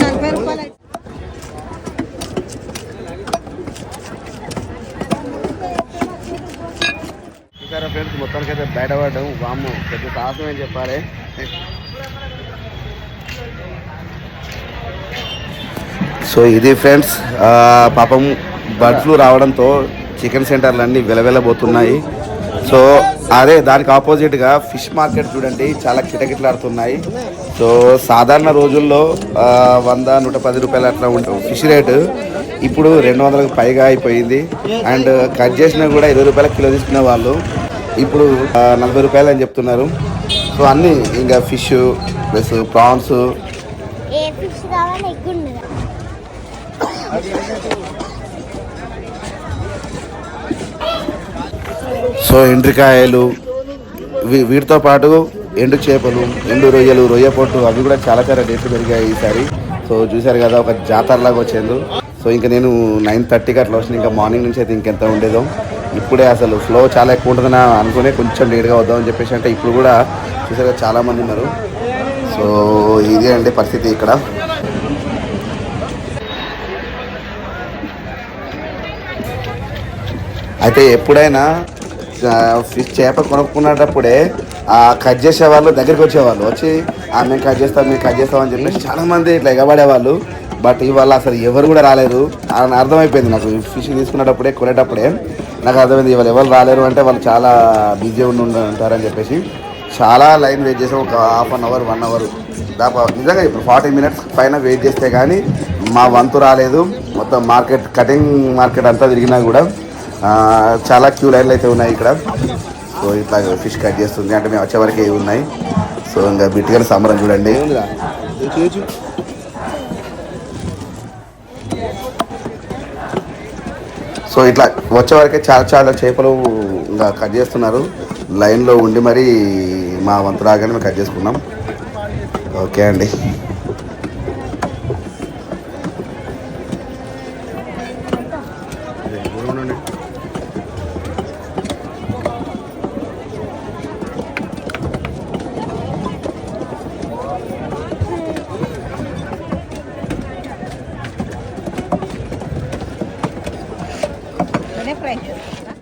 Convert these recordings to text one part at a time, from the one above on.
నలభై రూపాయలు చూసారా ఫ్రెండ్స్ మొత్తానికి అయితే బయటపడడం వాము పెద్ద సాహసం అని చెప్పాలి సో ఇది ఫ్రెండ్స్ ఆ, పాపం బర్డ్ ఫ్లూ రావడంతో చికెన్ సెంటర్లు అన్నీ వెలవెలబోతున్నాయి. సో అదే దానికి ఆపోజిట్గా ఫిష్ మార్కెట్ చూడండి చాలా కిటకిటలాడుతున్నాయి. సో సాధారణ రోజుల్లో వంద నూట పది రూపాయలు అట్లా ఉంటాం ఫిష్ రేటు ఇప్పుడు రెండు వందలకు పైగా అయిపోయింది. అండ్ కట్ చేసినా కూడా ఇరవై రూపాయల కిలో తీసుకునే వాళ్ళు ఇప్పుడు నలభై రూపాయలు అని చెప్తున్నారు. సో అన్నీ ఇంకా ఫిష్ ప్లస్ ప్రాన్స్. సో ఎండ్రికాయలు వీ- వీటితో పాటు ఎండు చేపలు ఎండు రొయ్యలు రొయ్య పొట్టు అవి కూడా చాలా చాలా రేట్లు పెరిగాయి ఈసారి. సో చూశారు కదా ఒక జాతరలాగా వచ్చేందు. సో ఇంకా నేను నైన్ థర్టీకి అట్లా వచ్చిన ఇంకా మార్నింగ్ నుంచి అయితే ఇంకెంత ఉండేదో. ఇప్పుడే అసలు ఫ్లో చాలా ఎక్కువ ఉంటుందని అనుకునే కొంచెం లేట్గా వద్దామని చెప్పేసి అంటే ఇప్పుడు కూడా చూసారు కదా ఉన్నారు. సో ఇదే అండి పరిస్థితి ఇక్కడ. అయితే ఎప్పుడైనా చేప కొనుక్కునేటప్పుడే ఆ కట్ చేసే వాళ్ళు దగ్గరికి వచ్చేవాళ్ళు. వచ్చి ఆ మేము కట్ చేస్తాం మేము కట్ చేస్తాం అని చెప్పేసి చాలా మంది ఇట్లా ఎగబడేవాళ్ళు. బట్ ఇవాళ అసలు ఎవరు కూడా రాలేదు. అని అర్థమైపోయింది నాకు. ఫిష్ తీసుకునేటప్పుడే కొనేటప్పుడే నాకు అర్థమైంది ఇవాళ ఎవరు రాలేరు అంటే వాళ్ళు చాలా బిజీ ఉండి ఉంటారని చెప్పేసి చాలా లైన్ వెయిట్ చేసాం ఒక half an hour one hour దాపా నిజంగా ఇప్పుడు ఫార్టీ మినిట్స్ పైన వెయిట్ చేస్తే కానీ మా వంతు రాలేదు. మొత్తం మార్కెట్ కటింగ్ మార్కెట్ అంతా తిరిగినా కూడా చాలా క్యూ లైన్లు అయితే ఉన్నాయి ఇక్కడ. సో ఇట్లా ఫిష్ కట్ చేస్తుంది. అంటే మేము వచ్చే వరకు ఇవి ఉన్నాయి. సో ఇంకా బిట్టుగా సంబరం చూడండి. సో ఇట్లా వచ్చే వరకే చాలా చాలా చేపలు ఇంకా కట్ చేస్తున్నారు. లైన్లో ఉండి మరి మా వంతు రాగానే మేము కట్ చేసుకున్నాం. ఓకే అండి అదే ఫ్రై చేస్తా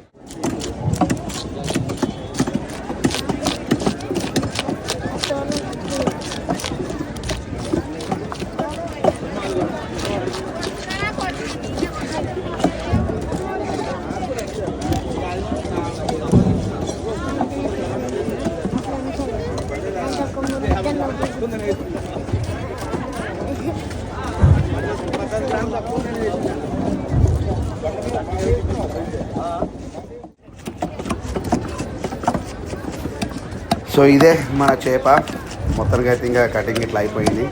సో ఇదే మన చేప. మొత్తానికి అయితే ఇంకా కటింగ్ ఇట్లా అయిపోయింది.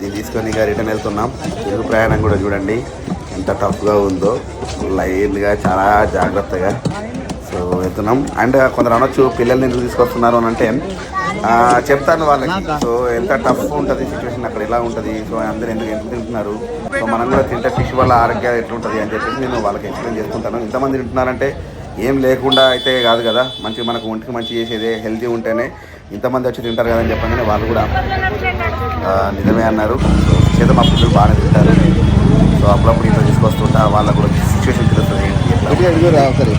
దీన్ని తీసుకొని ఇంకా రిటర్న్ వెళ్తున్నాం. తెలుగు ప్రయాణం కూడా చూడండి. ఎంత టఫ్గా ఉందో. లైన్గా చాలా జాగ్రత్తగా. సో వెళ్తున్నాం. అండ్ కొందరు అనొచ్చు పిల్లల్ని ఎందుకు తీసుకొస్తున్నారు అని అంటే చెప్తాను వాళ్ళకి. సో ఎంత టఫ్ ఉంటుంది సిచ్యువేషన్ అక్కడ ఎలా ఉంటుంది? సో అందరూ ఎందుకు ఎందుకు తింటున్నారు? సో మనం కూడా తింటే ఫిష్ వల్ల ఆరోగ్యం ఎట్లుంటుంది అని చెప్పేసి నేను వాళ్ళకి ఎక్స్ప్లెయిన్ చేసుకుంటాను ఇంతమంది తింటున్నారంటే ఏం లేకుండా అయితే కాదు కదా. మంచి మనకు ఒంటికి మంచి చేసేదే హెల్తీ ఉంటేనే ఇంతమంది వచ్చి తింటారు కదా అని చెప్పగానే వాళ్ళు కూడా నిజమే అన్నారు. చేత మా పిల్లలు బాగానే తింటారు. సో అప్పుడప్పుడు ఇంట్లో తీసుకొస్తుంటా వాళ్ళకు కూడా సిచ్యువేషన్ తెలుస్తుంది ఒకసారి.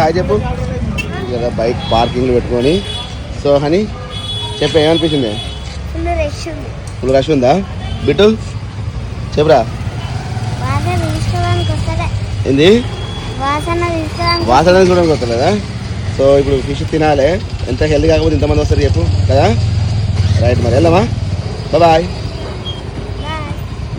హాయ్ చెప్పు. కదా బైక్ పార్కింగ్లో పెట్టుకొని సో హనీ చెప్పు ఏమనిపించింది ఫుల్ రష్ ఉంది. బిట్టు చెప్పురా? ఏంది? వాసన కూడా కొత్తలేదా సో ఇప్పుడు ఫిష్ తినాలి. ఎంత హెల్తీ కాకపోతే ఇంతమంది వస్తారు చెప్పు కదా? రైట్ మరి వెళ్దామా? బాయ్